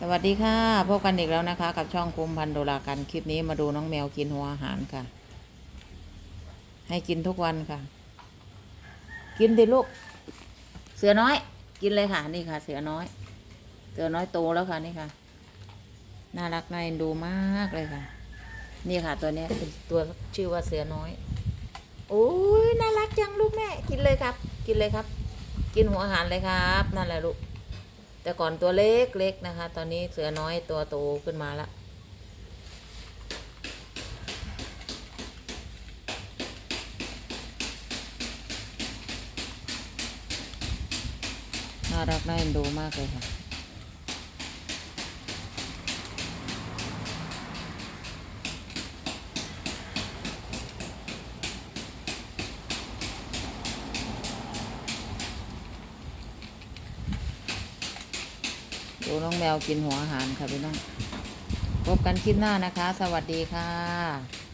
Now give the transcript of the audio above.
สวัสดีค่ะ พบกันอีกแล้วนะคะ กับช่องคุมพันโดลากันคลิปนี้มาดูน้องแมวกินหัวอาหารค่ะ ให้กินทุกวันค่ะ กินดิลูก เสือน้อย กินเลยค่ะ นี่ค่ะ เสือน้อย เสือน้อยโตแล้วค่ะนี่ค่ะ น่ารักน่าเอ็นดูมากเลยค่ะ นี่ค่ะ ตัวนี้เป็นตัวชื่อว่าเสือน้อยโอ้ยน่ารักจังลูกแม่ กินเลยครับ กินเลยครับ กินหัวอาหารเลยครับ นั่นแหละลูก แต่ก่อนตัวเล็กๆนะคะ ตอนนี้เสือน้อยตัวโตขึ้นมาแล้วน่ารักน่าเอ็นดูมากเลยค่ะ ดูน้องแมวกินหัวอาหารค่ะพี่น้อง พบกันคลิปหน้านะคะ สวัสดีค่ะ